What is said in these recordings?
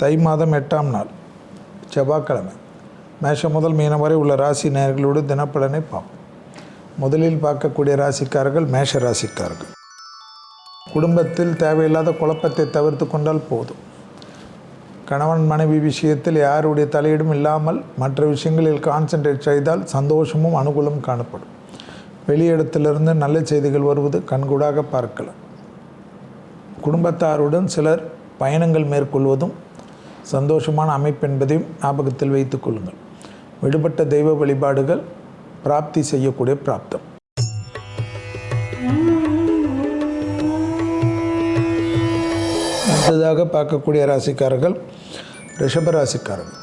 தை மாதம் எட்டாம் நாள் செவ்வாய்க்கிழமை. மேஷம் முதல் மீனம் வரை உள்ள ராசி நேர்களோடு தினப்பலனை பார்ப்போம். முதலில் பார்க்கக்கூடிய ராசிக்காரர்கள் மேஷ ராசிக்காரர்கள். குடும்பத்தில் தேவையில்லாத குழப்பத்தை தவிர்த்து கொண்டால் போதும். கணவன் மனைவி விஷயத்தில் யாருடைய தலையீடும் இல்லாமல் மற்ற விஷயங்களில் கான்சென்ட்ரேட் செய்தால் சந்தோஷமும் அனுகூலம் காணப்படும். வெளியிடத்திலிருந்து நல்ல செய்திகள் வருவது கண்கூடாக பார்க்கலாம். குடும்பத்தாருடன் சிலர் பயணங்கள் மேற்கொள்வதும் சந்தோஷமான அமைப்பு என்பதையும் ஞாபகத்தில் வைத்துக் கொள்ளுங்கள். விடுபட்ட தெய்வ வழிபாடுகள் பிராப்தி செய்யக்கூடிய பிராப்தம். அடுத்ததாக பார்க்கக்கூடிய ராசிக்காரர்கள் ரிஷப ராசிக்காரர்கள்.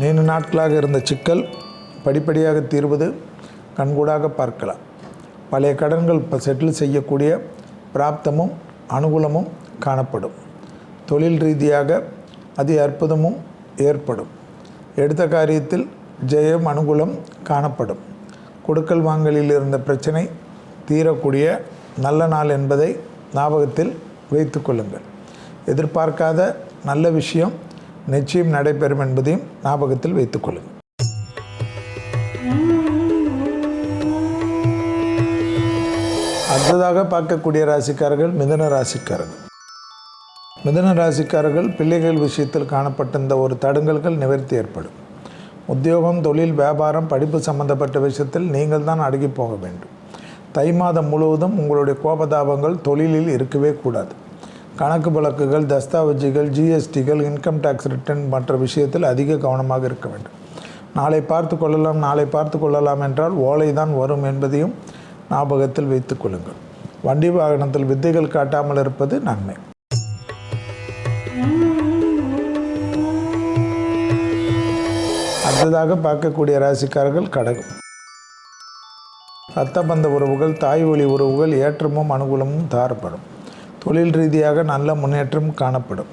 நீண்ட நாட்களாக இருந்த சிக்கல் படிப்படியாக தீர்வது கண்கூடாக பார்க்கலாம். பழைய கடன்கள் இப்போ செட்டில் செய்யக்கூடிய பிராப்தமும் அனுகூலமும் காணப்படும். தொழில் ரீதியாக அதி அற்புதமும் ஏற்படும். எடுத்த காரியத்தில் ஜெயம் அனுகூலம் காணப்படும். கொடுக்கல் வாங்கலில் இருந்த பிரச்சனை தீரக்கூடிய நல்ல நாள் என்பதை ஞாபகத்தில் வைத்து கொள்ளுங்கள். எதிர்பார்க்காத நல்ல விஷயம் நிச்சயம் நடைபெறும் என்பதையும் ஞாபகத்தில் வைத்துக்கொள்ளுங்கள் அடுத்ததாக பார்க்கக்கூடிய ராசிக்காரர்கள் மிதன ராசிக்காரர்கள். மிதன ராசிக்காரர்கள் பிள்ளைகள் விஷயத்தில் காணப்பட்ட இந்த ஒரு தடுங்கல்கள் நிவர்த்தி ஏற்படும். உத்தியோகம் தொழில் வியாபாரம் படிப்பு சம்பந்தப்பட்ட விஷயத்தில் நீங்கள் தான் அடுகி போக வேண்டும். தை மாதம் முழுவதும் உங்களுடைய கோபதாபங்கள் தொழிலில் இருக்கவே கூடாது. கணக்கு வழக்குகள் தஸ்தாவேஜுகள் ஜிஎஸ்டிகள் இன்கம் டேக்ஸ் ரிட்டர்ன் மற்ற விஷயத்தில் அதிக கவனமாக இருக்க வேண்டும். நாளை பார்த்து கொள்ளலாம் நாளை பார்த்து கொள்ளலாம் என்றால் ஓலை தான் வரும் என்பதையும் ஞாபகத்தில் வைத்துக் கொள்ளுங்கள். வண்டி வாகனத்தில் வித்தைகள் காட்டாமல் இருப்பது நன்மை. அடுத்ததாக பார்க்கக்கூடிய ராசிக்காரர்கள் கடகம். ரத்தபந்த உறவுகள் தாய் வழி உறவுகள் ஏற்றமும் அனுகூலமும் தாரப்படும். தொழில் ரீதியாக நல்ல முன்னேற்றம் காணப்படும்.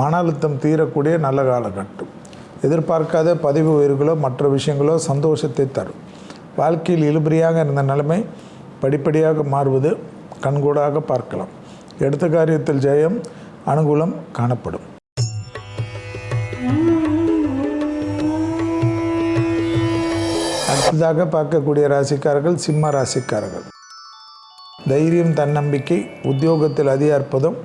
மன அழுத்தம் தீரக்கூடிய நல்ல காலகட்டம். எதிர்பார்க்காத பதிவு உயிர்களோ மற்ற விஷயங்களோ சந்தோஷத்தை தரும். வாழ்க்கையில் இழுபறியாக இருந்த நிலைமை படிப்படியாக மாறுவது கண்கூடாக பார்க்கலாம். எடுத்த காரியத்தில் ஜெயம் அனுகூலம் காணப்படும். அடுத்ததாக பார்க்கக்கூடிய ராசிக்காரர்கள் சிம்ம ராசிக்காரர்கள். தைரியம் தன்னம்பிக்கை உத்தியோகத்தில் அதி அற்புதம்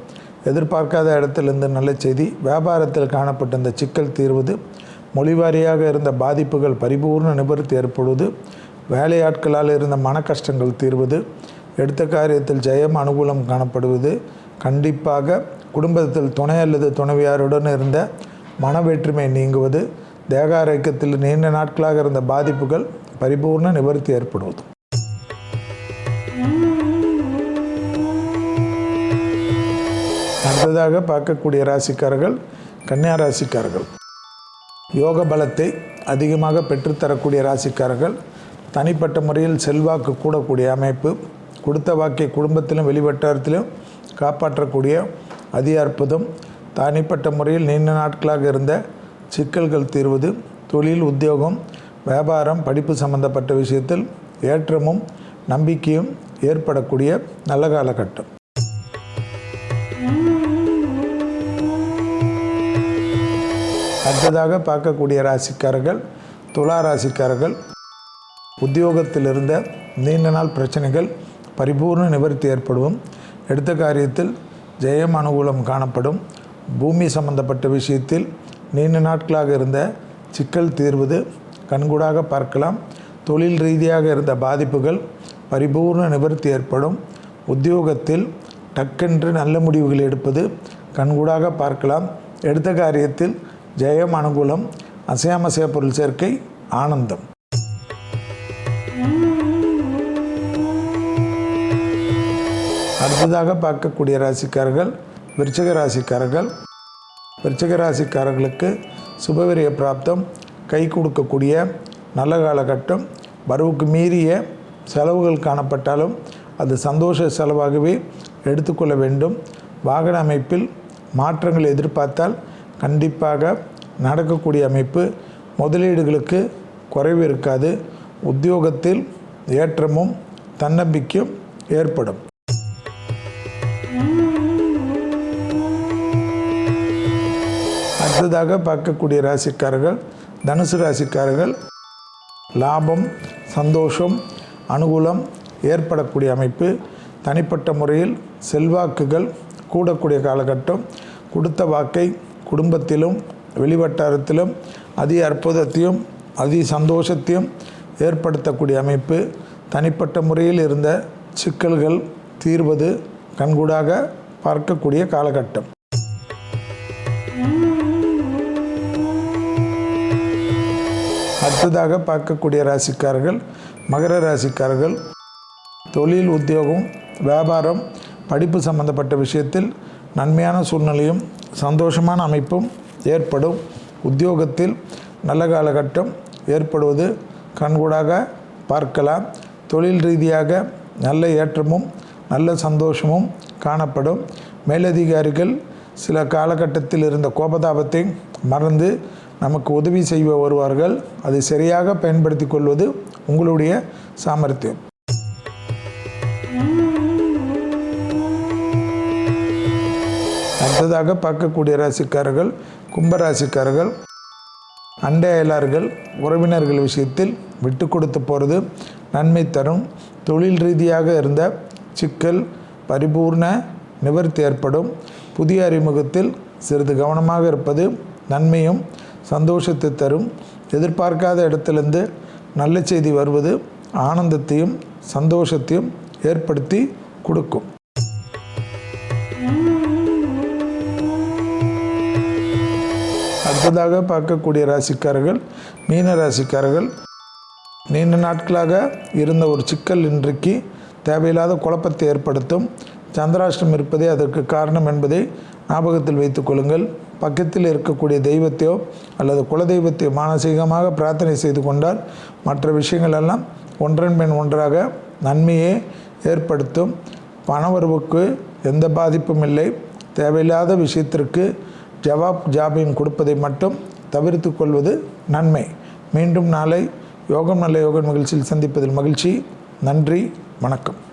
எதிர்பார்க்காத இடத்திலிருந்து நல்ல செய்தி வியாபாரத்தில் காணப்பட்ட இந்த சிக்கல் தீர்வது மொழிவாரியாக இருந்த பாதிப்புகள் பரிபூர்ண நிபர்த்தி ஏற்படுவது வேலையாட்களால் இருந்த மன கஷ்டங்கள் தீர்வது எடுத்த காரியத்தில் ஜெயம் அனுகூலம் காணப்படுவது கண்டிப்பாக குடும்பத்தில் துணை அல்லது துணைவியாருடன் இருந்த மன வேற்றுமை நீங்குவது தேக நீண்ட நாட்களாக இருந்த பாதிப்புகள் பரிபூர்ண நிவர்த்தி ஏற்படுவதும் அடுத்ததாக பார்க்கக்கூடிய ராசிக்காரர்கள் கன்னியா ராசிக்காரர்கள் யோக பலத்தை அதிகமாக பெற்றுத்தரக்கூடிய ராசிக்காரர்கள் தனிப்பட்ட முறையில் செல்வாக்கு கூடக்கூடிய அமைப்பு கொடுத்த வாக்கை குடும்பத்திலும் வெளிவட்டாரத்திலும் காப்பாற்றக்கூடிய அதி அற்புதம் தனிப்பட்ட முறையில் நீண்ட நாட்களாக இருந்த சிக்கல்கள் தீர்வது தொழில் உத்தியோகம் வியாபாரம் படிப்பு சம்பந்தப்பட்ட விஷயத்தில் ஏற்றமும் நம்பிக்கையும் ஏற்படக்கூடிய நல்ல காலகட்டம். அடுத்ததாக பார்க்கக்கூடிய ராசிக்காரர்கள் துலா ராசிக்காரர்கள் உத்தியோகத்தில் இருந்த நீண்ட நாள் பிரச்சனைகள் பரிபூர்ண நிவர்த்தி ஏற்படும். எடுத்த காரியத்தில் ஜெயம் அனுகூலம் காணப்படும். பூமி சம்பந்தப்பட்ட விஷயத்தில் நீண்ட நாட்களாக இருந்த சிக்கல் தீர்வது கண்கூடாக பார்க்கலாம். தொழில் ரீதியாக இருந்த பாதிப்புகள் பரிபூர்ண நிவர்த்தி ஏற்படும். உத்தியோகத்தில் டக்கென்று நல்ல முடிவுகள் எடுப்பது கண்கூடாக பார்க்கலாம். எடுத்த காரியத்தில் ஜெயம் அனுகூலம் அசையாமசைய பொருள் சேர்க்கை ஆனந்தம். அடுத்ததாக பார்க்கக்கூடிய ராசிக்காரர்கள் விருச்சக ராசிக்காரர்கள். விருச்சக ராசிக்காரர்களுக்கு சுபவிரிய பிராப்தம் கை கொடுக்கக்கூடிய நல்ல காலகட்டம் வரவுக்கு மீறிய செலவுகள் காணப்பட்டாலும் அது சந்தோஷ செலவாகவே எடுத்துக்கொள்ள வேண்டும். வாகன அமைப்பில் மாற்றங்கள் எதிர்பார்த்தால் கண்டிப்பாக நடக்கக்கூடிய அமைப்பு முதலீடுகளுக்கு குறைவு இருக்காது. உத்தியோகத்தில் ஏற்றமும் தன்னம்பிக்கையும் ஏற்படும். அடுத்ததாக பார்க்கக்கூடிய ராசிக்காரர்கள் தனுசு ராசிக்காரர்கள் லாபம் சந்தோஷம் அனுகூலம் ஏற்படக்கூடிய அமைப்பு. தனிப்பட்ட முறையில் செல்வாக்குகள் கூடக்கூடிய காலகட்டம். கொடுத்த வாக்கை குடும்பத்திலும் வெளிவட்டாரத்திலும் அதி அற்புதத்தையும் அதி சந்தோஷத்தையும் ஏற்படுத்தக்கூடிய அமைப்பு. தனிப்பட்ட முறையில் இருந்த சிக்கல்கள் தீர்வது கண்கூடாக பார்க்கக்கூடிய காலகட்டம். அடுத்ததாக பார்க்கக்கூடிய ராசிக்காரர்கள் மகர ராசிக்காரர்கள் தொழில் உத்தியோகம் வியாபாரம் படிப்பு சம்பந்தப்பட்ட விஷயத்தில் நன்மையான சூழ்நிலையும் சந்தோஷமான அமைப்பும் ஏற்படும். உத்தியோகத்தில் நல்ல காலகட்டம் ஏற்படுவது கண்கூடாக பார்க்கலாம். தொழில் ரீதியாக நல்ல ஏற்றமும் நல்ல சந்தோஷமும் காணப்படும். மேலதிகாரிகள் சில காலகட்டத்தில் இருந்த கோபதாபத்தை மறந்து நமக்கு உதவி செய்ய வருவார்கள் அதை சரியாக பயன்படுத்தி கொள்வது உங்களுடைய சாமர்த்தியம். அடுத்ததாக பார்க்கக்கூடிய ராசிக்காரர்கள் கும்பராசிக்காரர்கள் அண்டை அயலார்கள் உறவினர்கள் விஷயத்தில் விட்டு கொடுத்து போகிறது நன்மை தரும். தொழில் ரீதியாக இருந்த சிக்கல் பரிபூர்ண நிவர்த்தி ஏற்படும். புதிய அறிமுகத்தில் சிறிது கவனமாக இருப்பது நன்மையும் சந்தோஷத்தை தரும். எதிர்பார்க்காத இடத்துலேருந்து நல்ல செய்தி வருவது ஆனந்தத்தையும் சந்தோஷத்தையும் ஏற்படுத்தி கொடுக்கும். அடுத்ததாக பார்க்கக்கூடிய ராசிக்காரர்கள் மீன ராசிக்காரர்கள். நீண்ட நாட்களாக இருந்த ஒரு சிக்கல் இன்றைக்கு தேவையில்லாத குழப்பத்தை ஏற்படுத்தும். சந்திராஷ்டம் இருப்பதே அதற்கு காரணம் என்பதை ஞாபகத்தில் வைத்துக் கொள்ளுங்கள். பக்கத்தில் இருக்கக்கூடிய தெய்வத்தையோ அல்லது குலதெய்வத்தையோ மானசீகமாக பிரார்த்தனை செய்து கொண்டால் மற்ற விஷயங்கள் எல்லாம் ஒன்றன் பின் ஒன்றாக நன்மையே ஏற்படுத்தும். பணவரவுக்கு எந்த பாதிப்பும் இல்லை. தேவையில்லாத விஷயத்திற்கு ஜவாப் ஜாபியம் கொடுப்பதை மட்டும் தவிர்த்து கொள்வது நன்மை. மீண்டும் நாளை யோகம் நல்ல யோகம் நிகழ்ச்சியில் சந்திப்பதில் மகிழ்ச்சி. நன்றி வணக்கம்.